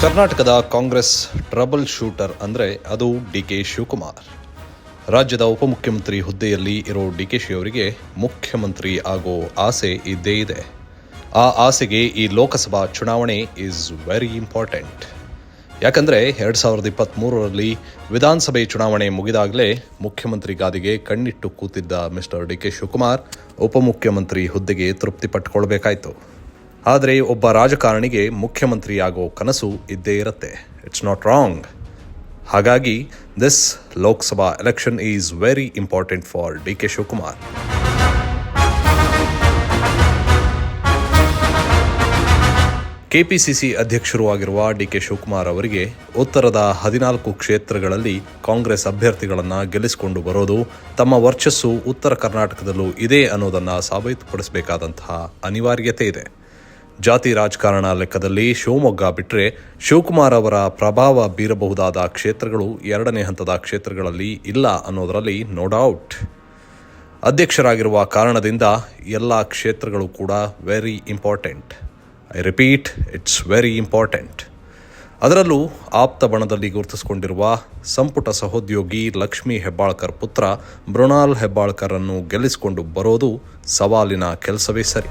ಕರ್ನಾಟಕದ Congress trouble shooter ಅಂದರೆ ಅದು ಡಿ ಕೆ ಶಿವಕುಮಾರ್. ರಾಜ್ಯದ ಉಪಮುಖ್ಯಮಂತ್ರಿ ಹುದ್ದೆಯಲ್ಲಿ ಇರೋ ಡಿ ಕೆ ಶಿ ಅವರಿಗೆ ಮುಖ್ಯಮಂತ್ರಿ ಆಗೋ ಆಸೆ ಇದ್ದೇ ಇದೆ. ಆ ಆಸೆಗೆ ಈ ಲೋಕಸಭಾ ಚುನಾವಣೆ ಈಸ್ ವೆರಿ ಇಂಪಾರ್ಟೆಂಟ್ ಯಾಕಂದರೆ ಎರಡು ಸಾವಿರದ ಇಪ್ಪತ್ತ್ಮೂರರಲ್ಲಿ ವಿಧಾನಸಭೆ ಚುನಾವಣೆ ಮುಗಿದಾಗಲೇ ಮುಖ್ಯಮಂತ್ರಿ ಗಾದಿಗೆ ಕಣ್ಣಿಟ್ಟು ಕೂತಿದ್ದ ಮಿಸ್ಟರ್ ಡಿ ಕೆ ಶಿವಕುಮಾರ್ ಉಪಮುಖ್ಯಮಂತ್ರಿ ಹುದ್ದೆಗೆ ತೃಪ್ತಿ ಪಟ್ಟುಕೊಳ್ಬೇಕಾಯ್ತು ಆದರೆ ಒಬ್ಬ ರಾಜಕಾರಣಿಗೆ ಮುಖ್ಯಮಂತ್ರಿ ಆಗೋ ಕನಸು ಇದ್ದೇ ಇರುತ್ತೆ. ಇಟ್ಸ್ ನಾಟ್ ರಾಂಗ್ ಹಾಗಾಗಿ this Lok Sabha election is very important for D K Shivakumar. KPCC ಅಧ್ಯಕ್ಷರು ಆಗಿರುವ ಡಿ ಕೆ ಶಿವಕುಮಾರ್ ಅವರಿಗೆ ಉತ್ತರದ ಹದಿನಾಲ್ಕು ಕ್ಷೇತ್ರಗಳಲ್ಲಿ ಕಾಂಗ್ರೆಸ್ ಅಭ್ಯರ್ಥಿಗಳನ್ನು ಗೆಲ್ಲಿಸಿಕೊಂಡು ಬರೋದು ತಮ್ಮ ವರ್ಚಸ್ಸು ಉತ್ತರ ಕರ್ನಾಟಕದಲ್ಲೂ ಇದೆ ಅನ್ನೋದನ್ನು ಸಾಬೀತುಪಡಿಸಬೇಕಾದಂತಹ ಅನಿವಾರ್ಯತೆ ಇದೆ. ಜಾತಿ ರಾಜಕಾರಣ ಲೆಕ್ಕದಲ್ಲಿ ಶಿವಮೊಗ್ಗ ಬಿಟ್ಟರೆ ಶಿವಕುಮಾರ್ ಅವರ ಪ್ರಭಾವ ಬೀರಬಹುದಾದ ಕ್ಷೇತ್ರಗಳು ಎರಡನೇ ಹಂತದ ಕ್ಷೇತ್ರಗಳಲ್ಲಿ ಇಲ್ಲ ಅನ್ನೋದರಲ್ಲಿ ನೋ ಡೌಟ್ ಅಧ್ಯಕ್ಷರಾಗಿರುವ ಕಾರಣದಿಂದ ಎಲ್ಲ ಕ್ಷೇತ್ರಗಳು ಕೂಡ very important I repeat it's very important ಅದರಲ್ಲೂ ಆಪ್ತ ಬಣದಲ್ಲಿ ಗುರುತಿಸಿಕೊಂಡಿರುವ ಸಂಪುಟ ಸಹೋದ್ಯೋಗಿ ಲಕ್ಷ್ಮೀ ಹೆಬ್ಬಾಳ್ಕರ್ ಪುತ್ರ ಮೃಣಾಲ್ ಹೆಬ್ಬಾಳ್ಕರ್ ಅನ್ನು ಗೆಲ್ಲಿಸಿಕೊಂಡು ಬರೋದು ಸವಾಲಿನ ಕೆಲಸವೇ ಸರಿ.